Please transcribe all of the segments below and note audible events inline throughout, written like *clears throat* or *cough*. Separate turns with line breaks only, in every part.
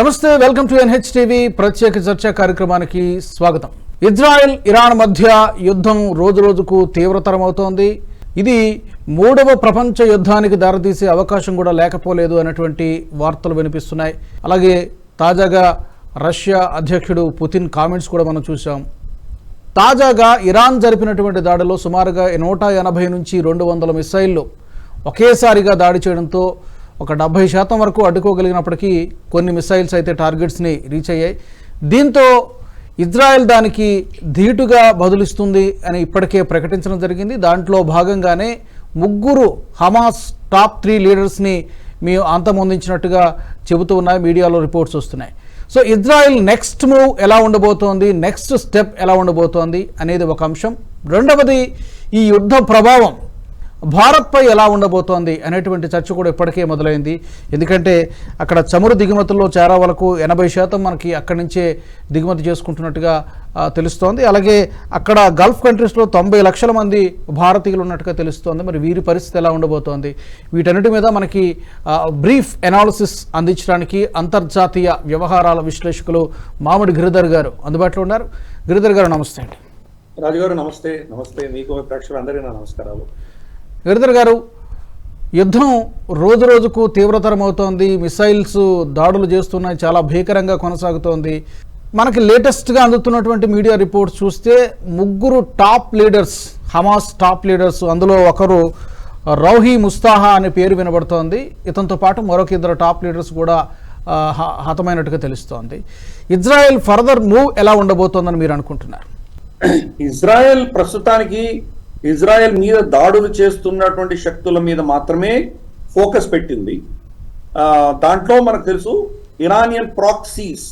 నమస్తే welcome to NH TV ప్రత్యేక చర్చ కార్యక్రమానికి స్వాగతం. ఇజ్రాయెల్ ఇరాన్ మధ్య యుద్ధం రోజు రోజుకు తీవ్రతరమవుతోంది. ఇది మూడవ ప్రపంచ యుద్ధానికి దారితీసే అవకాశం కూడా లేకపోలేదు అనేటువంటి వార్తలు వినిపిస్తున్నాయి. అలాగే తాజాగా రష్యా అధ్యక్షుడు పుతిన్ కామెంట్స్ కూడా మనం చూసాం తాజాగా ఇరాన్ జరిపినటువంటి దాడిలో సుమారుగా నూట ఎనభై నుంచి రెండు వందల మిసైళ్ళు ఒకేసారిగా దాడి చేయడంతో ఒక డెబ్బై శాతం వరకు అడ్డుకోగలిగినప్పటికీ కొన్ని మిసైల్స్ అయితే టార్గెట్స్ని రీచ్ అయ్యాయి. దీంతో ఇజ్రాయెల్ దానికి ధీటుగా బదులిస్తుంది అని ఇప్పటికే ప్రకటించడం జరిగింది. దాంట్లో భాగంగానే ముగ్గురు హమాస్ టాప్ త్రీ లీడర్స్ని మేము అంతమొందించినట్టుగా చెబుతూ ఉన్నాయి. మీడియాలో రిపోర్ట్స్ వస్తున్నాయి. సో ఇజ్రాయెల్ నెక్స్ట్ మూవ్ ఎలా ఉండబోతోంది? నెక్స్ట్ స్టెప్ ఎలా ఉండబోతోంది? అనేది ఒక అంశం. రెండవది ఈ యుద్ధ ప్రభావం. భారత్పై ఎలా ఉండబోతోంది అనేటువంటి చర్చ కూడా ఇప్పటికే మొదలైంది. ఎందుకంటే అక్కడ చమురు దిగుమతుల్లో చేరా వరకు ఎనభై శాతం మనకి అక్కడి నుంచే దిగుమతి చేసుకుంటున్నట్టుగా తెలుస్తోంది. అలాగే అక్కడ గల్ఫ్ కంట్రీస్లో తొంభై లక్షల మంది భారతీయులు ఉన్నట్టుగా తెలుస్తోంది. మరి వీరి పరిస్థితి ఎలా ఉండబోతోంది? వీటన్నిటి మీద మనకి బ్రీఫ్ ఎనాలిసిస్ అందించడానికి అంతర్జాతీయ వ్యవహారాల విశ్లేషకులు మామిడి గిరిధర్ గారు అందుబాటులో ఉన్నారు. గిరిధర్ గారు నమస్తే అండి.
రాజుగారు నమస్తే. నమస్తే. మీకు ప్రేక్షకులందరికీ నా నమస్కారాలు.
గిరిధర్ గారు యుద్ధం రోజు రోజుకు తీవ్రతరం అవుతోంది మిసైల్స్ దాడులు చేస్తున్నాయి చాలా భీకరంగా కొనసాగుతోంది. మనకి లేటెస్ట్గా అందుతున్నటువంటి మీడియా రిపోర్ట్స్ చూస్తే ముగ్గురు top leaders Hamas top leaders అందులో ఒకరు రౌహీ ముస్తాహా అనే పేరు వినబడుతోంది. ఇతనితో పాటు మరొక ఇద్దరు టాప్ లీడర్స్ కూడా హ- హతమైనట్టుగా తెలుస్తోంది. ఇజ్రాయెల్ ఫర్దర్ మూవ్ ఎలా ఉండబోతోందని మీరు అనుకుంటున్నారు?
ఇజ్రాయెల్ ప్రస్తుతానికి ఇజ్రాయెల్ మీద దాడులు చేస్తున్నటువంటి శక్తుల మీద మాత్రమే ఫోకస్ పెట్టింది. దాంట్లో మనకు తెలుసు ఇరానియన్ ప్రాక్సీస్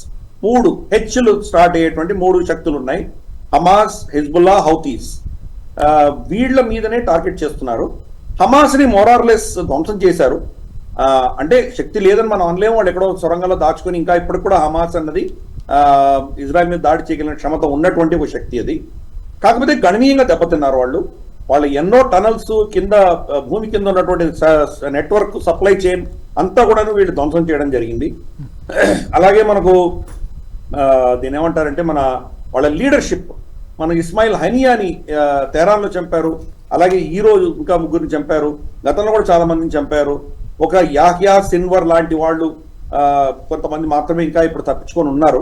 మూడు హెచ్లు స్టార్ట్ అయ్యేటువంటి మూడు శక్తులు ఉన్నాయి హమాస్ హిజ్బుల్లా హౌతీస్. వీళ్ళ మీదనే టార్గెట్ చేస్తున్నారు. హమాస్ని మోరార్లెస్ ధ్వంసం చేశారు. అంటే శక్తి లేదని మనం అనలేము. వాళ్ళు ఎక్కడో సొరంగంలో దాచుకొని ఇంకా ఇప్పటికి కూడా హమాస్ అన్నది ఇజ్రాయెల్ మీద దాడి చేయగలిగిన క్షమత ఉన్నటువంటి ఒక శక్తి అది. కాకపోతే గణనీయంగా దెబ్బతిన్నారు వాళ్ళు. వాళ్ళ ఎన్నో టనల్స్ కింద భూమి కింద ఉన్నటువంటి నెట్వర్క్ సప్లై చైన్ అంతా కూడా వీళ్ళు ధ్వంసం చేయడం జరిగింది. అలాగే మనకు దీని ఏమంటారంటే మన వాళ్ళ లీడర్షిప్ మన ఇస్మాయిల్ హనియాని ఆ, తెహరాన్లో చంపారు. అలాగే ఈ రోజు ఇంకా ముగ్గురిని చంపారు. గతంలో కూడా చాలా మందిని చంపారు. ఒక యాహ్యా సిన్వర్ లాంటి వాళ్ళు కొంతమంది మాత్రమే ఇంకా ఇప్పుడు తప్పించుకొని ఉన్నారు.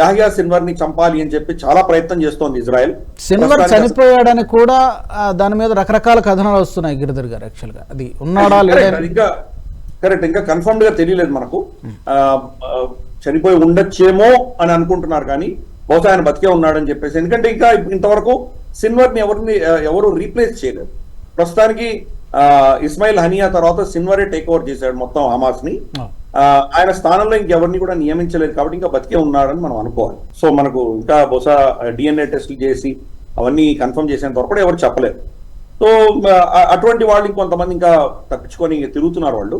యాహ్యా సిన్వర్ని చంపాలి అని చెప్పి చాలా ప్రయత్నం చేస్తోంది ఇజ్రాయెల్.
సిన్వర్ చనిపోయాడని కూడా దాని మీద రకరకాల కథనాలు వస్తున్నాయి గిరిధర్ గారు యాక్చువల్గా అది ఉన్నాడా లేదా
ఇంకా కరెక్ట్ ఇంకా కన్ఫర్మ్గా తెలియలేదు మనకు. చనిపోయి ఉండొచ్చేమో అని అనుకుంటున్నారు కానీ బహుశా ఆయన బతికే ఉన్నాడని చెప్పేసి. ఎందుకంటే ఇంకా ఇంతవరకు సిన్వర్ని ఎవరిని ఎవరు రీప్లేస్ చేయలేదు. ప్రస్తుతానికి ఇస్మాయిల్ హనియా తర్వాత సిన్వరే టేక్ ఓవర్ చేశాడు మొత్తం హమాస్ని ఆయన స్థానంలో ఇంకెవరిని కూడా నియమించలేదు కాబట్టి ఇంకా బతికే ఉన్నాడని మనం అనుకోవాలి. సో మనకు ఇంకా బహుశా డిఎన్ఏ టెస్టులు చేసి అవన్నీ కన్ఫర్మ్ చేసేంత వరకు కూడా ఎవరు చెప్పలేరు సో అటువంటి వాళ్ళు ఇంకొంతమంది ఇంకా తప్పించుకొని తిరుగుతున్నారు వాళ్ళు.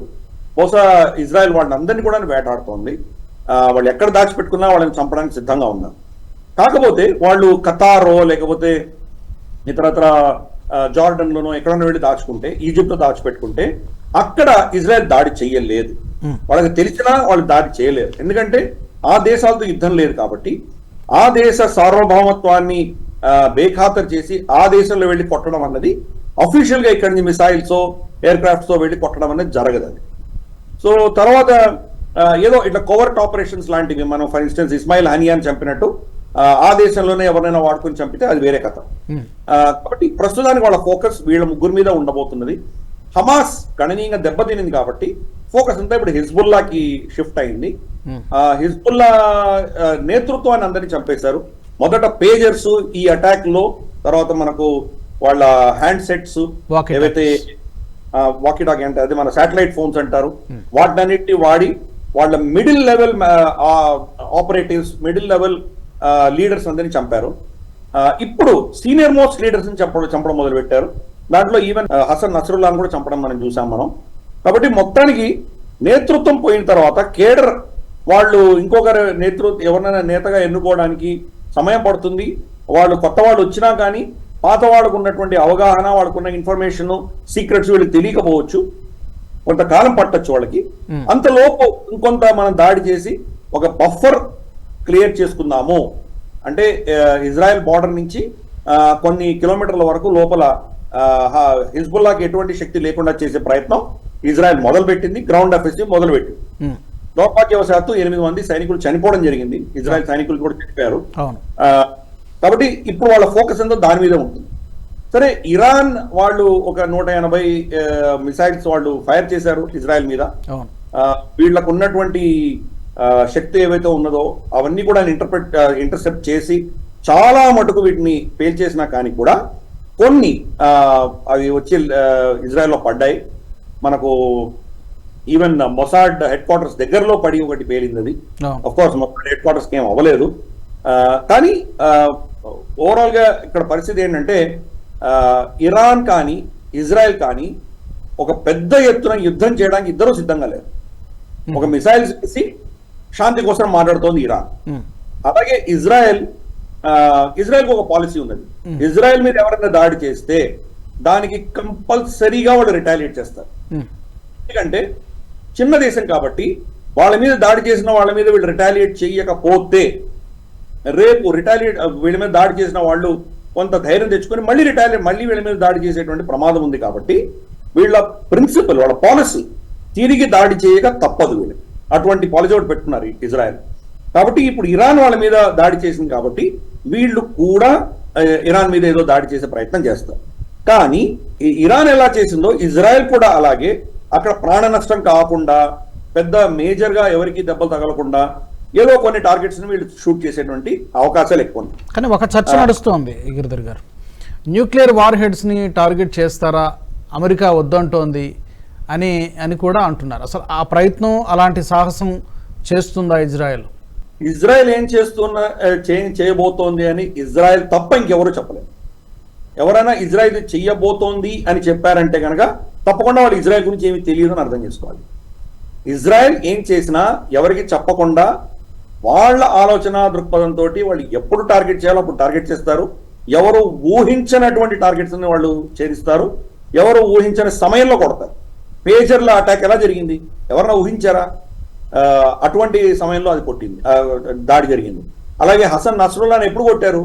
బహుశా ఇజ్రాయెల్ వాళ్ళని అందరినీ కూడా వేటాడుతోంది. వాళ్ళు ఎక్కడ దాచిపెట్టుకున్నా వాళ్ళని చంపడానికి సిద్ధంగా ఉన్నారు. కాకపోతే వాళ్ళు కతారో లేకపోతే ఇతరత్ర జార్డన్లోనో ఎక్కడన్నా వెళ్ళి దాచుకుంటే ఈజిప్ట్లో దాచిపెట్టుకుంటే అక్కడ ఇజ్రాయెల్ దాడి చెయ్యలేదు
Hmm.
వాళ్ళకి తెలిసినా వాళ్ళు దాడి చేయలేరు ఎందుకంటే ఆ దేశాలతో యుద్ధం లేదు కాబట్టి ఆ దేశ సార్వభౌమత్వాన్ని బేఖాతరు చేసి ఆ దేశంలో వెళ్ళి కొట్టడం అన్నది అఫీషియల్గా ఇక్కడి నుంచి మిసైల్స్ ఎయిర్ క్రాఫ్ట్స్తో వెళ్ళి కొట్టడం అనేది జరగదు అది. సో తర్వాత ఏదో ఇట్లా కోవర్ట్ ఆపరేషన్స్ లాంటివి మనం ఫర్ ఇన్స్టెన్స్ ఇస్మాయిల్ హనియాన్ చంపినట్టు ఆ, దేశంలోనే ఎవరైనా వాడుకొని చంపితే అది వేరే కథ. కాబట్టి ప్రస్తుతానికి వాళ్ళ ఫోకస్ వీళ్ళ ముగ్గురు మీద ఉండబోతున్నది. హమాస్ గణనీయంగా దెబ్బతినింది కాబట్టి ఫోకస్ అంతా ఇప్పుడు హిజ్బుల్లాకి షిఫ్ట్ అయింది.
Hmm.
హిజ్బుల్లా నేతృత్వాన్ని అందరినీ చంపేశారు. మొదట పేజర్స్ ఈ అటాక్లో తర్వాత మనకు వాళ్ళ హ్యాండ్ సెట్స్. ఏవైతే వాకీ టాక్ అంటే అది మన శాటిలైట్ ఫోన్స్ అంటారు. వాటినన్నిటిని వాడి వాళ్ళ middle level operatives middle level leaders అందరినీ చంపారు. ఇప్పుడు సీనియర్ మోస్ట్ లీడర్స్ చంపడం మొదలు పెట్టారు దాంట్లో ఈవెన్ హసన్ నసరుల్లాను కూడా చంపడం మనం చూసాం మనం. కాబట్టి మొత్తానికి నేతృత్వం పోయిన తర్వాత కేడర్ వాళ్ళు ఇంకొకరి నేతృత్వం ఎవరినైనా నేతగా ఎన్నుకోవడానికి సమయం పడుతుంది. వాళ్ళు కొత్త వాళ్ళు వచ్చినా కానీ పాత వాళ్ళకు ఉన్నటువంటి అవగాహన వాళ్ళకున్న ఇన్ఫర్మేషన్ సీక్రెట్స్ వీళ్ళకి తెలియకపోవచ్చు. కొంతకాలం పట్టొచ్చు వాళ్ళకి. అంతలోపు ఇంకొంత మనం దాడి చేసి ఒక బఫర్ క్లియర్ చేసుకుందాము. అంటే ఇజ్రాయెల్ బార్డర్ నుంచి కొన్ని కిలోమీటర్ల వరకు లోపల హిజ్బుల్లాకి ఎటువంటి శక్తి లేకుండా చేసే ప్రయత్నం ఇజ్రాయెల్ మొదలుపెట్టింది గ్రౌండ్ ఆఫీస్ మొదలుపెట్టింది. దౌర్భాగ్యవశాత్తు ఎనిమిది మంది సైనికులు చనిపోవడం జరిగింది. ఇజ్రాయెల్ సైనికులు కూడా చనిపోయారు. కాబట్టి ఇప్పుడు వాళ్ళ ఫోకస్ ఎంతో దాని మీద ఉంటుంది. సరే ఇరాన్ వాళ్ళు ఒక నూట ఎనభై మిసైల్స్ వాళ్ళు ఫైర్ చేశారు ఇజ్రాయెల్ మీద. వీళ్ళకు ఉన్నటువంటి శక్తి ఏవైతే ఉన్నదో అవన్నీ కూడా ఇంటర్ప్రెట్ ఇంటర్సెప్ట్ చేసి చాలా మటుకు వీటిని పేల్చేసినా కానీ కూడా కొన్ని అవి వచ్చి ఇజ్రాయెల్లో పడ్డాయి. మనకు ఈవెన్ మొసాడ్ హెడ్ క్వార్టర్స్ దగ్గరలో పడి ఒకటి పేలింది అది. కోర్స్ మొత్తం హెడ్ క్వార్టర్స్ ఏం అవ్వలేదు. కానీ ఓవరాల్గా ఇక్కడ పరిస్థితి ఏంటంటే ఇరాన్ కానీ ఇజ్రాయెల్ కానీ ఒక పెద్ద ఎత్తున యుద్ధం చేయడానికి ఇద్దరూ సిద్ధంగా లేరు. ఒక మిసైల్స్ వేసి శాంతి కోసం మాట్లాడుతోంది ఇరాన్. అలాగే ఇజ్రాయెల్ ఇజ్రాయెల్ ఒక పాలసీ ఉన్నది. ఇజ్రాయెల్ మీద ఎవరైనా దాడి చేస్తే దానికి కంపల్సరీగా వాళ్ళు రిటాలియేట్ చేస్తారు. ఎందుకంటే చిన్న దేశం కాబట్టి వాళ్ళ మీద దాడి చేసిన వాళ్ళ మీద వీళ్ళు రిటాలియేట్ చేయకపోతే రేపు రిటాలియేట్ వీళ్ళ మీద దాడి చేసిన వాళ్ళు కొంత ధైర్యం తెచ్చుకొని మళ్ళీ రిటాలియేట్ మళ్ళీ వీళ్ళ మీద దాడి చేసేటువంటి ప్రమాదం ఉంది కాబట్టి వీళ్ళ ప్రిన్సిపల్ వాళ్ళ పాలసీ తిరిగి దాడి చేయక తప్పదు వీళ్ళు. అటువంటి పాలసీ ఒకటి పెట్టుకున్నారు ఇజ్రాయెల్. కాబట్టి ఇప్పుడు ఇరాన్ వాళ్ళ మీద దాడి చేసింది కాబట్టి వీళ్ళు కూడా ఇరాన్ మీద ఏదో దాడి చేసే ప్రయత్నం చేస్తారు. కానీ ఇరాన్ ఎలా చేసిందో ఇజ్రాయెల్ కూడా అలాగే అక్కడ ప్రాణ నష్టం కాకుండా పెద్ద మేజర్గా ఎవరికి దెబ్బలు తగలకుండా ఏదో కొన్ని టార్గెట్స్ వీళ్ళు షూట్ చేసేటువంటి అవకాశాలు ఎక్కువ ఉన్నాయి.
కానీ ఒక చర్చ నడుస్తోంది గిరిధర్ గారు. న్యూక్లియర్ వార్ హెడ్స్ని టార్గెట్ చేస్తారా అమెరికా వద్దంటోంది అని అని కూడా అంటున్నారు. అసలు ఆ ప్రయత్నం అలాంటి సాహసం చేస్తుందా ఇజ్రాయెల్?
ఇజ్రాయెల్ ఏం చేస్తున్న చే- చేయబోతోంది అని ఇజ్రాయెల్ తప్ప ఇంకెవరు చెప్పలేదు. ఎవరైనా ఇజ్రాయెల్ చెయ్యబోతోంది అని చెప్పారంటే కనుక తప్పకుండా వాళ్ళు ఇజ్రాయెల్ గురించి ఏమి తెలియదు అని అర్థం చేసుకోవాలి. ఇజ్రాయెల్ ఏం చేసినా ఎవరికి చెప్పకుండా వాళ్ళ ఆలోచన దృక్పథంతో వాళ్ళు ఎప్పుడు టార్గెట్ చేయాలో అప్పుడు టార్గెట్ చేస్తారు. ఎవరు ఊహించినటువంటి టార్గెట్స్ని వాళ్ళు చేరిస్తారు ఎవరు ఊహించని సమయంలో కొడతారు. పేజర్ల అటాక్ ఎలా జరిగింది? ఎవరైనా ఊహించారా? అటువంటి సమయంలో అది కొట్టింది. దాడి జరిగింది. అలాగే హసన్ నస్రుల్లాని ఎప్పుడు కొట్టారు?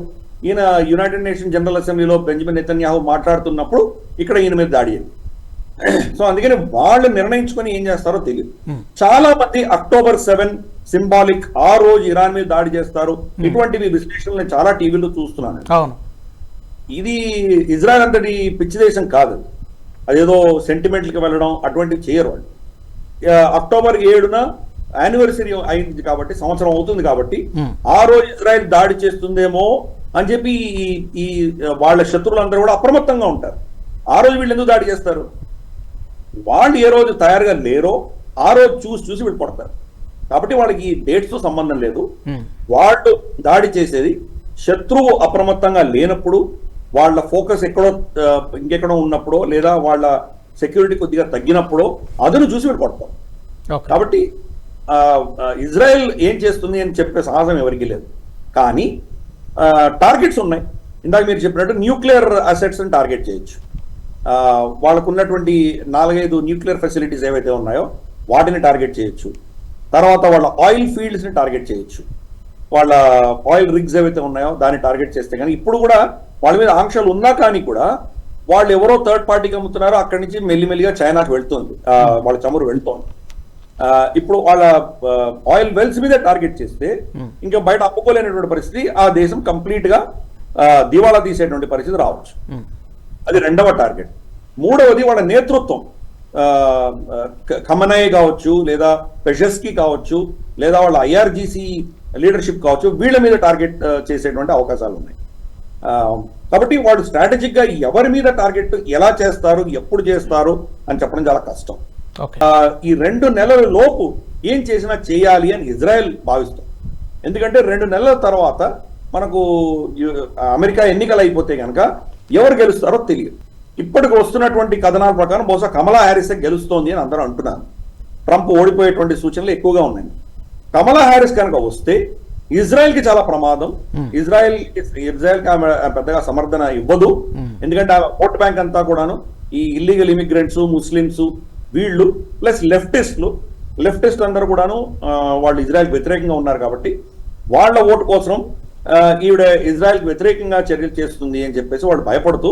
ఈయన యునైటెడ్ నేషన్ జనరల్ అసెంబ్లీలో బెంజమిన్ నెతన్యాహు మాట్లాడుతున్నప్పుడు ఇక్కడ ఈయన మీద దాడి అయింది *clears throat* సో అందుకని వాళ్ళు నిర్ణయించుకొని ఏం చేస్తారో తెలియదు. చాలా మంది అక్టోబర్ సెవెన్ సింబాలిక్ ఆ రోజు ఇరాన్ మీద దాడి చేస్తారు. ఇటువంటివి విశ్లేషణలు చాలా టీవీలో చూస్తున్నాను. ఇది ఇజ్రాయెల్ అంతటి పిచ్చి దేశం కాదు. అది. అదేదో సెంటిమెంట్లకి వెళ్ళడం అటువంటివి చేయరు వాళ్ళు. అక్టోబర్ ఏడున యానివర్సరీ అయింది కాబట్టి సంవత్సరం అవుతుంది కాబట్టి. ఆ రోజు ఇజ్రాయెల్ దాడి చేస్తుందేమో అని చెప్పి ఈ ఈ వాళ్ళ శత్రువులందరూ కూడా అప్రమత్తంగా ఉంటారు. ఆ రోజు వీళ్ళు ఎందుకు దాడి చేస్తారు? వాళ్ళు ఏ రోజు తయారుగా లేరో ఆ రోజు చూసి చూసి వీళ్ళు కొడతారు. కాబట్టి వాళ్ళకి ఈ డేట్స్తో సంబంధం లేదు. వాళ్ళు దాడి చేసేది శత్రువు అప్రమత్తంగా లేనప్పుడు వాళ్ళ ఫోకస్ ఎక్కడో ఇంకెక్కడో ఉన్నప్పుడో లేదా వాళ్ళ సెక్యూరిటీ కొద్దిగా తగ్గినప్పుడో అదును చూసి వీళ్ళు
ఓకే.
కాబట్టి ఇజ్రాయెల్ ఏం చేస్తుంది అని చెప్పే సాహసం ఎవరికి లేదు. కానీ టార్గెట్స్ ఉన్నాయి. ఇందాక మీరు చెప్పినట్టు న్యూక్లియర్ అసెట్స్ని టార్గెట్ చేయొచ్చు. వాళ్ళకు ఉన్నటువంటి నాలుగైదు న్యూక్లియర్ ఫెసిలిటీస్ ఏవైతే ఉన్నాయో వాటిని టార్గెట్ చేయొచ్చు. తర్వాత వాళ్ళ ఆయిల్ ఫీల్డ్స్ని టార్గెట్ చేయొచ్చు. వాళ్ళ ఆయిల్ రిగ్స్ ఏవైతే ఉన్నాయో దాన్ని టార్గెట్ చేస్తే కానీ ఇప్పుడు కూడా వాళ్ళ మీద ఆంక్షలు ఉన్నా కానీ కూడా వాళ్ళు ఎవరో థర్డ్ పార్టీకి అమ్ముతున్నారో అక్కడి నుంచి మెల్లిమెల్లిగా చైనాకి వెళ్తుంది. వాళ్ళ చమురు వెళ్తోంది. ఇప్పుడు వాళ్ళ ఆయిల్ వెల్స్ మీద టార్గెట్ చేస్తే ఇంకా బయట అమ్ముకోలేనటువంటి పరిస్థితి ఆ దేశం కంప్లీట్గా దివాళా తీసేటువంటి పరిస్థితి రావచ్చు.
ఉమ్,
అది రెండవ టార్గెట్ మూడవది వాళ్ళ నేతృత్వం. ఆ, క- ఖమనయ్ కావచ్చు లేదా పెషస్కి కావచ్చు లేదా వాళ్ళ ఐఆర్జీసీ లీడర్షిప్ కావచ్చు వీళ్ళ మీద టార్గెట్ చేసేటువంటి అవకాశాలు ఉన్నాయి. ఆ, కాబట్టి వాళ్ళు స్ట్రాటజిక్గా ఎవరి మీద టార్గెట్ ఎలా చేస్తారు ఎప్పుడు చేస్తారు అని చెప్పడం చాలా కష్టం. ఈ రెండు నెలల లోపు ఏం చేసినా చేయాలి అని ఇజ్రాయెల్ భావిస్తాం ఎందుకంటే రెండు నెలల తర్వాత మనకు అమెరికా ఎన్నికలు అయిపోతే కనుక ఎవరు గెలుస్తారో తెలియదు. ఇప్పటికి వస్తున్నటువంటి కథనాల ప్రకారం బహుశా కమలా హ్యారిస్ గెలుస్తోంది అని అందరూ అంటున్నారు. ట్రంప్ ఓడిపోయేటువంటి సూచనలు ఎక్కువగా ఉన్నాయి. కమలా హ్యారిస్ కనుక వస్తే ఇజ్రాయెల్కి చాలా ప్రమాదం. ఇజ్రాయెల్ ఇజ్రాయెల్కి పెద్దగా సమర్థన ఇవ్వదు. ఎందుకంటే ఆ ఓట్ బ్యాంక్ అంతా కూడాను ఈ ఇల్లీగల్ ఇమిగ్రెంట్స్ ముస్లిమ్స్ వీళ్ళు ప్లస్ లెఫ్టిస్టులు లెఫ్టిస్ట్ అందరూ కూడాను వాళ్ళు ఇజ్రాయెల్ వ్యతిరేకంగా ఉన్నారు కాబట్టి వాళ్ళ ఓటు కోసం ఈవిడ ఇజ్రాయెల్కి వ్యతిరేకంగా చర్యలు చేస్తుంది అని చెప్పేసి వాళ్ళు భయపడుతూ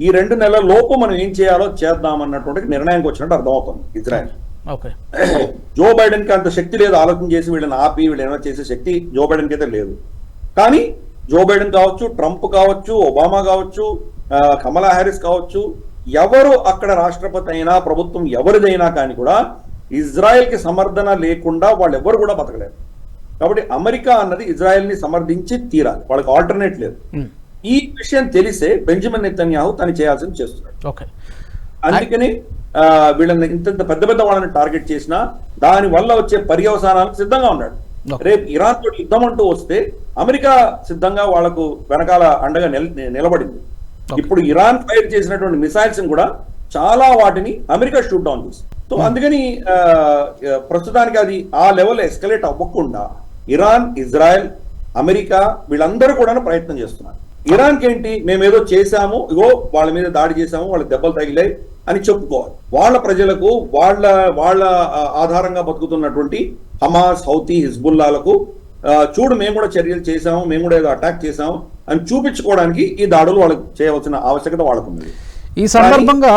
ఈ రెండు నెలల లోపు మనం ఏం చేయాలో చేద్దాం అన్నటువంటి నిర్ణయానికి వచ్చినట్టు అర్థమవుతుంది ఇజ్రాయెల్.
ఓకే. *clears throat*
జో బైడెన్కి అంత శక్తి లేదు ఆలోచన చేసి వీళ్ళని ఆపి వీళ్ళు ఏమైనా చేసే శక్తి జో బైడెన్కి అయితే లేదు. కానీ జో బైడెన్ కావచ్చు ట్రంప్ కావచ్చు ఒబామా కావచ్చు కమలా హ్యారిస్ కావచ్చు ఎవరు అక్కడ రాష్ట్రపతి అయినా ప్రభుత్వం ఎవరిదైనా కానీ కూడా ఇజ్రాయెల్కి సమర్థన లేకుండా వాళ్ళు ఎవరు కూడా బతకలేరు. కాబట్టి అమెరికా అన్నది ఇజ్రాయెల్ని సమర్థించి తీరాలి. వాళ్ళకి ఆల్టర్నేట్ లేదు. ఈ విషయం తెలిసే బెంజమిన్ నెతన్యాహు తను చేయాల్సింది చేస్తున్నాడు. అందుకని వీళ్ళని ఇంత పెద్ద పెద్ద వాళ్ళని టార్గెట్ చేసినా దాని వల్ల వచ్చే పర్యవసానాలకు సిద్ధంగా ఉన్నాడు. రేపు ఇరాన్ తోటి యుద్ధం అంటూ వస్తే అమెరికా సిద్ధంగా వాళ్ళకు వెనకాల అండగా నిల నిలబడింది. ఇప్పుడు ఇరాన్ ఫైర్ చేసినటువంటి మిసైల్స్ కూడా చాలా వాటిని అమెరికా షూట్ డౌన్ చేసి సో అందుకని ఆ, ఆ, ప్రస్తుతానికి అది ఆ లెవెల్ ఎస్కలేట్ అవ్వకుండా ఇరాన్ ఇజ్రాయెల్ అమెరికా వీళ్ళందరూ కూడా ప్రయత్నం చేస్తున్నారు. ఇరాన్కి ఏంటి? మేమేదో చేశాము ఇగో వాళ్ళ మీద దాడి చేశాము వాళ్ళకి దెబ్బలు తగిలాయి అని చెప్పుకోవాలి. వాళ్ళ ప్రజలకు వాళ్ళ వాళ్ళ ఆధారంగా బతుకుతున్నటువంటి హమాస్ హౌతీ హిజ్బుల్లాలకు చూడు మేము కూడా చర్యలు చేశాము మేము కూడా ఏదో అటాక్ చేశాము అని చూపించుకోవడానికి ఈ దాడులు వాళ్ళకి చేయవలసిన ఆవశ్యకత వాళ్ళకు ఉంది
ఈ సందర్భంగా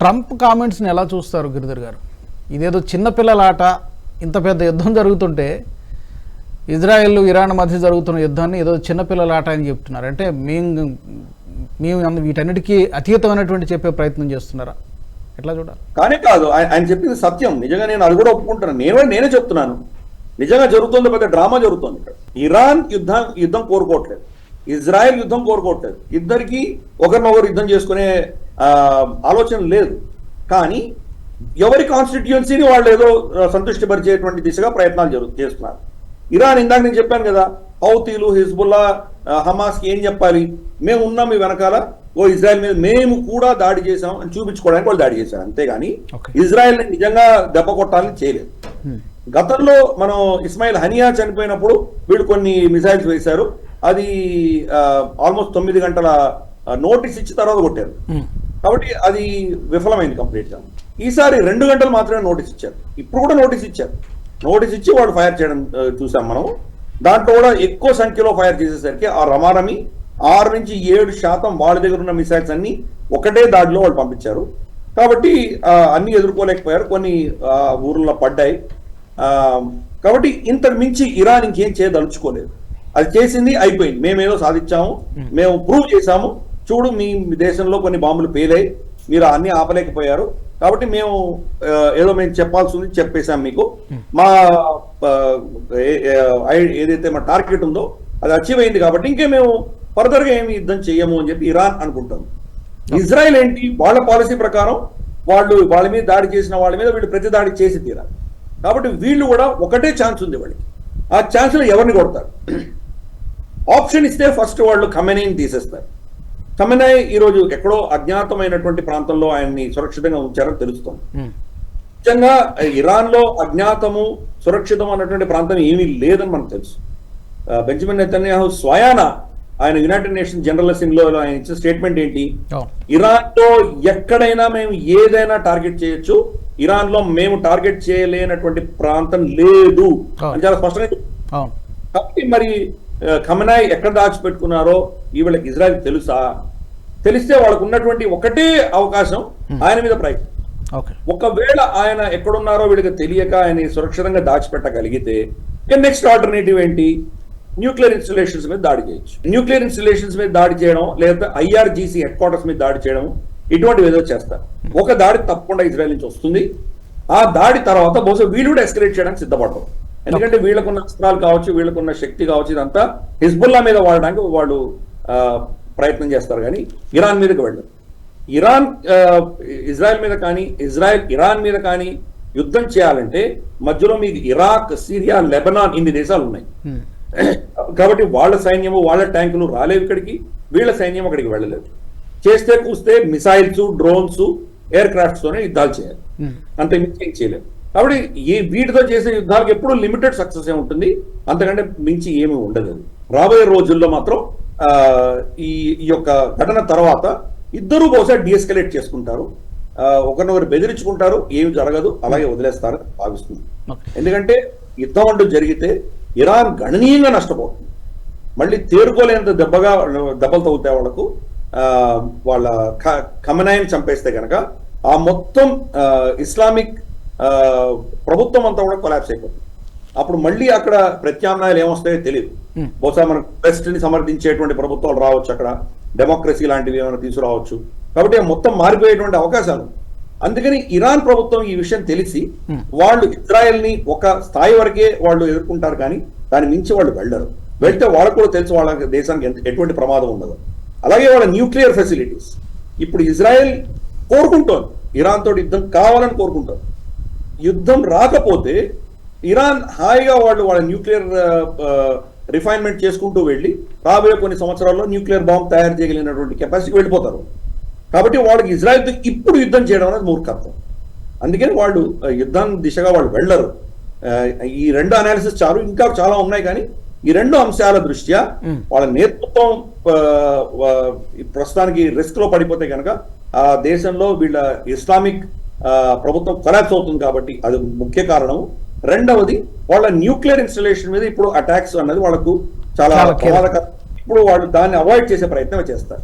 ట్రంప్ కామెంట్స్ని ఎలా చూస్తారు గిరిధర్ గారు? ఇదేదో చిన్నపిల్లల ఆట ఇంత పెద్ద యుద్ధం జరుగుతుంటే ఇజ్రాయెల్ ఇరాన్ మధ్య జరుగుతున్న యుద్ధాన్ని ఏదో చిన్నపిల్లల ఆట అని చెప్తున్నారు. అంటే మేము మేము వీటన్నిటికీ అతీతమైనటువంటి చెప్పే ప్రయత్నం చేస్తున్నారా? ఎట్లా చూడాలి?
కానీ కాదు ఆయన చెప్పింది సత్యం. నిజంగా నేను అది కూడా ఒప్పుకుంటున్నాను. నేను నేనే చెప్తున్నాను. నిజంగా జరుగుతుంది పెద్ద డ్రామా జరుగుతుంది ఇక్కడ. ఇరాన్ యుద్ధం యుద్ధం కోరుకోవట్లేదు. ఇజ్రాయెల్ యుద్ధం కోరుకోవట్లేదు. ఇద్దరికి ఒకరినొకరు యుద్ధం చేసుకునే ఆలోచన లేదు. కానీ ఎవరి కాన్స్టిట్యుయెన్సీని వాళ్ళు ఏదో సంతృష్టిపరిచేటువంటి దిశగా ప్రయత్నాలు జరుగు చేస్తున్నారు. ఇరాన్ ఇందాక నేను చెప్పాను కదా హౌతీలు హిజ్బుల్లా హమాస్కి ఏం చెప్పాలి? మేము ఉన్నాం మీ వెనకాల ఓ ఇజ్రాయెల్ మీద మేము కూడా దాడి చేసాం అని చూపించుకోవడానికి వాళ్ళు దాడి చేశారు. అంతేగాని. ఇజ్రాయెల్ నిజంగా దెబ్బ కొట్టాలని చేయలేదు. గతంలో మనం ఇస్మాయిల్ హనియా చనిపోయినప్పుడు వీళ్ళు కొన్ని మిసైల్స్ వేశారు. అది ఆల్మోస్ట్ తొమ్మిది గంటల నోటీస్ ఇచ్చిన తర్వాత కొట్టారు. కాబట్టి అది విఫలమైంది కంప్లీట్గా ఈసారి రెండు గంటలు మాత్రమే నోటీస్ ఇచ్చారు. ఇప్పుడు కూడా నోటీస్ ఇచ్చారు. నోటీస్ ఇచ్చి వాళ్ళు ఫైర్ చేయడం చూసాం మనం. దాంట్లో కూడా ఎక్కువ సంఖ్యలో ఫైర్ చేసేసరికి ఆ రమారమి ఆరు నుంచి ఏడు శాతం వాళ్ళ దగ్గర ఉన్న మిసైల్స్ అన్ని ఒకటే దాడిలో వాళ్ళు పంపించారు. కాబట్టి అన్ని ఎదుర్కోలేకపోయారు. కొన్ని ఆ, ఊర్లలో పడ్డాయి. ఆ, కాబట్టి ఇంతకు మించి ఇరాన్ ఇంకేం చేయదలుచుకోలేదు. అది చేసింది అయిపోయింది. మేమేదో సాధించాము. మేము. ప్రూవ్ చేశాము. చూడు మీ దేశంలో కొన్ని బాంబులు పేలాయి. మీరు అన్ని ఆపలేకపోయారు. కాబట్టి మేము ఏదో మేము చెప్పాల్సి ఉంది చెప్పేశాం మీకు. మా ఏదైతే మా టార్గెట్ ఉందో అది అచీవ్ అయింది కాబట్టి ఇంకే మేము ఫర్దర్గా ఏమి యుద్ధం చేయము అని చెప్పి ఇరాన్ అనుకుంటాం. ఇజ్రాయెల్ ఏంటి? వాళ్ళ పాలసీ ప్రకారం వాళ్ళు వాళ్ళ మీద దాడి చేసిన వాళ్ళ మీద వీళ్ళు ప్రతి దాడి చేసి తీరాలి. కాబట్టి వీళ్ళు కూడా ఒకటే ఛాన్స్ ఉంది వాళ్ళకి. ఆ ఛాన్స్లో ఎవరిని కొడతారు? ఆప్షన్ ఇస్తే ఫస్ట్ వాళ్ళు ఖమెనీని తీసేస్తారు. ఖమెనాయ్ ఈరోజు ఎక్కడో అజ్ఞాతమైనటువంటి ప్రాంతంలో ఆయన్ని సురక్షితంగా ఉంచారని తెలుస్తోంది.
ఉమ్,
నిజంగా ఇరాన్లో అజ్ఞాతము సురక్షితం అన్నటువంటి ప్రాంతం ఏమీ లేదని మనకు తెలుసు. బెంజమిన్ నెతన్యాహు స్వయాన ఆయన యునైటెడ్ నేషన్ జనరల్ అసెంబ్లీలో ఆయన ఇచ్చిన స్టేట్మెంట్ ఏంటి? ఇరాన్లో ఎక్కడైనా మేము ఏదైనా టార్గెట్ చేయొచ్చు. ఇరాన్లో మేము టార్గెట్ చేయలేనటువంటి ప్రాంతం లేదు. అని చాలా స్పష్టంగా కాబట్టి మరి ఖమనాయ్ ఎక్కడ దాచిపెట్టుకున్నారో ఈ వీళ్ళకి ఇజ్రాయెల్ తెలుసా? తెలిస్తే వాళ్ళకు ఉన్నటువంటి ఒకటే అవకాశం ఆయన మీద ప్రయత్నం. ఒకవేళ ఆయన ఎక్కడున్నారో వీళ్ళకి తెలియక ఆయన సురక్షితంగా దాచిపెట్టగలిగితే ఇక నెక్స్ట్ ఆల్టర్నేటివ్ ఏంటి? న్యూక్లియర్ ఇన్స్టలేషన్స్ మీద దాడి చేయొచ్చు. న్యూక్లియర్ ఇన్స్టలేషన్స్ మీద దాడి చేయడం లేదా ఐఆర్జీసీ హెడ్ క్వార్టర్స్ మీద దాడి చేయడం ఇటువంటివి ఏదో చేస్తారు. ఒక దాడి తప్పకుండా ఇజ్రాయెల్ నుంచి వస్తుంది. ఆ దాడి తర్వాత బహుశా వీళ్ళు కూడా ఎస్కలేట్ చేయడానికి సిద్ధపడతారు. ఎందుకంటే వీళ్ళకున్న అస్త్రాలు కావచ్చు వీళ్ళకున్న శక్తి కావచ్చు ఇదంతా హిజ్బుల్లా మీద వాడడానికి వాళ్ళు ప్రయత్నం చేస్తారు. కానీ ఇరాన్ మీదకి వెళ్ళరు. ఇరాన్ ఇజ్రాయెల్ మీద కానీ ఇజ్రాయెల్ ఇరాన్ మీద కానీ యుద్ధం చేయాలంటే మధ్యలో మీకు ఇరాక్ సిరియా లెబనాన్ ఇన్ని దేశాలు ఉన్నాయి.
ఉమ్,
కాబట్టి వాళ్ళ సైన్యము వాళ్ళ ట్యాంకులు రాలేవు ఇక్కడికి. వీళ్ళ సైన్యం అక్కడికి వెళ్ళలేదు. చేస్తే కూస్తే మిసైల్స్ డ్రోన్స్ ఎయిర్ క్రాఫ్ట్స్ తోనే యుద్ధాలు చేయాలి.
ఉమ్,
అంత మించి చేయలేము కాబట్టి ఈ వీటితో చేసే యుద్ధాలకు ఎప్పుడు లిమిటెడ్ సక్సెస్ ఏ ఉంటుంది? అంతకంటే మించి ఏమీ ఉండదు. రాబోయే రోజుల్లో మాత్రం ఈ ఈ యొక్క ఘటన తర్వాత ఇద్దరు బహుశా డిఎస్కలేట్ చేసుకుంటారు. ఒకరినొకరు బెదిరించుకుంటారు. ఏమి జరగదు. అలాగే వదిలేస్తారని భావిస్తున్నాను
ఓకే.
ఎందుకంటే యుద్ధం అంటూ జరిగితే ఇరాన్ గణనీయంగా నష్టపోతుంది. మళ్ళీ తేరుకోలేనంత దెబ్బగా దెబ్బలు తగ్గుతాయి వాళ్ళకు. వాళ్ళ క- ఖమనాయిని చంపేస్తే కనుక ఆ మొత్తం ఇస్లామిక్ ప్రభుత్వం అంతా కూడా కొలాప్స్ అయిపోతుంది. అప్పుడు మళ్ళీ అక్కడ ప్రత్యామ్నాయాలు ఏమొస్తాయో తెలియదు
Hmm.
బహుశా మనకు వెస్ట్ని సమర్థించేటువంటి ప్రభుత్వాలు రావచ్చు అక్కడ. డెమోక్రసీ లాంటివి ఏమైనా తీసుకురావచ్చు. కాబట్టి మొత్తం మారిపోయేటువంటి అవకాశాలు అందుకని ఇరాన్ ప్రభుత్వం ఈ విషయం తెలిసి
Hmm.
వాళ్ళు ఇజ్రాయెల్ని ఒక స్థాయి వరకే వాళ్ళు ఎదుర్కొంటారు కానీ దాని మించి వాళ్ళు వెళ్ళరు. వెళ్తే వాళ్ళకు కూడా తెలుసు వాళ్ళ దేశానికి ఎటువంటి ప్రమాదం ఉండదు. అలాగే వాళ్ళ న్యూక్లియర్ ఫెసిలిటీస్. ఇప్పుడు ఇజ్రాయెల్ కోరుకుంటోంది. ఇరాన్ తోటి యుద్ధం కావాలని కోరుకుంటోంది. యుద్ధం రాకపోతే ఇరాన్ హాయిగా వాళ్ళు వాళ్ళ న్యూక్లియర్ రిఫైన్మెంట్ చేసుకుంటూ వెళ్ళి రాబోయే కొన్ని సంవత్సరాల్లో న్యూక్లియర్ బాంబ్ తయారు చేయగలిగినటువంటి కెపాసిటీకి వెళ్ళిపోతారు. కాబట్టి వాళ్ళకి ఇజ్రాయెల్తో ఇప్పుడు యుద్ధం చేయడం అనేది మూర్ఖత్వం. అందుకని వాళ్ళు యుద్ధం దిశగా వాళ్ళు వెళ్ళరు. ఈ రెండు అనాలిసిస్ చాలు ఇంకా చాలా ఉన్నాయి కానీ ఈ రెండు అంశాల దృష్ట్యా. వాళ్ళ నేతృత్వం ప్రస్తుతానికి రిస్క్లో పడిపోతే కనుక ఆ దేశంలో వీళ్ళ ఇస్లామిక్ ప్రభుత్వం కొలాప్స్ అవుతుంది కాబట్టి అది ముఖ్య కారణం. రెండవది వాళ్ళ న్యూక్లియర్ ఇన్స్టలేషన్ మీద ఇప్పుడు అటాక్స్ అన్నది వాళ్ళకు చాలా ఇప్పుడు వాళ్ళు దాన్ని అవాయిడ్ చేసే ప్రయత్నం చేస్తారు.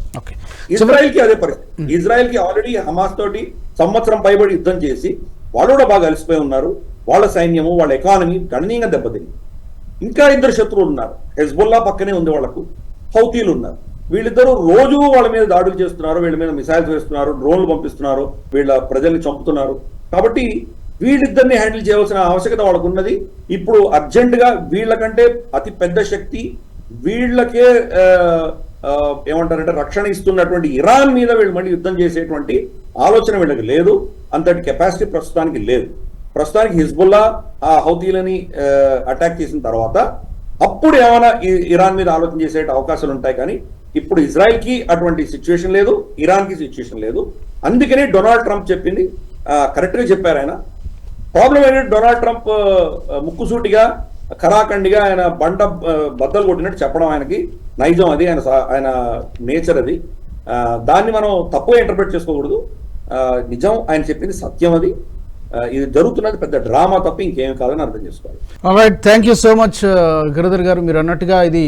ఇజ్రాయెల్కి అదే పరిస్థితి. ఇజ్రాయెల్కి ఆల్రెడీ హమాస్ తోటి సంవత్సరం పైబడి యుద్ధం చేసి వాళ్ళు కూడా బాగా అలసిపోయి ఉన్నారు. వాళ్ళ సైన్యము వాళ్ళ ఎకానమీ గణనీయంగా దెబ్బతింది. ఇంకా ఇద్దరు శత్రువులు ఉన్నారు. హెజ్బుల్లా పక్కనే ఉంది వాళ్ళకు. హౌతీలు ఉన్నారు వీళ్ళిద్దరూ రోజు వాళ్ళ మీద దాడులు చేస్తున్నారు వీళ్ళ మీద మిసైల్స్ వేస్తున్నారు డ్రోన్లు పంపిస్తున్నారు వీళ్ళ ప్రజల్ని చంపుతున్నారు. కాబట్టి వీళ్ళిద్దరిని హ్యాండిల్ చేయవలసిన ఆవశ్యకత వాళ్ళకు ఉన్నది ఇప్పుడు అర్జెంటుగా వీళ్ళకంటే అతి పెద్ద శక్తి వీళ్ళకే ఏమంటారంటే రక్షణ ఇస్తున్నటువంటి ఇరాన్ మీద వీళ్ళు మళ్ళీ యుద్ధం చేసేటువంటి ఆలోచన వీళ్ళకి లేదు. అంతటి కెపాసిటీ ప్రస్తుతానికి లేదు. ప్రస్తుతానికి హిజ్బుల్లా ఆ హౌతీలని అటాక్ చేసిన తర్వాత అప్పుడు ఏమైనా ఇరాన్ మీద ఆలోచన చేసే అవకాశాలు ఉంటాయి కానీ ఇప్పుడు ఇజ్రాయెల్కి అటువంటి సిచ్యువేషన్ లేదు ఇరాన్కి సిచ్యువేషన్ లేదు. అందుకనే డొనాల్డ్ ట్రంప్ చెప్పింది. కరెక్ట్గా చెప్పారు ఆయన. ప్రాబ్లం ఏంటంటే డొనాల్డ్ ట్రంప్ ముక్కుసూటిగా కరాఖండిగా ఆయన బండ బద్దలు కొట్టినట్టు చెప్పడం ఆయనకి. నైజం అది ఆయన ఆయన నేచర్ అది. దాన్ని మనం తప్పుగా ఇంటర్ప్రిట్ చేసుకోకూడదు. నిజం ఆయన చెప్పింది సత్యం అది. ఇది జరుగుతున్నది పెద్ద డ్రామా తప్ప ఇంకేం కాదని అర్థం చేసుకోవాలి.
Thank you so much Giridhar garu. మీరు అన్నట్టుగా ఇది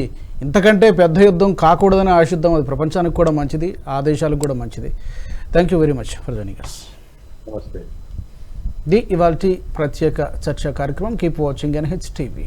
ఇంతకంటే పెద్ద యుద్ధం కాకూడదని ఆశిద్దాం అది ప్రపంచానికి కూడా మంచిది ఆ దేశాలకు కూడా మంచిది. Thank you very much for joining us
నమస్తే.
ది ఇవాల్టి ప్రత్యేక చర్చా కార్యక్రమం keep watching N H TV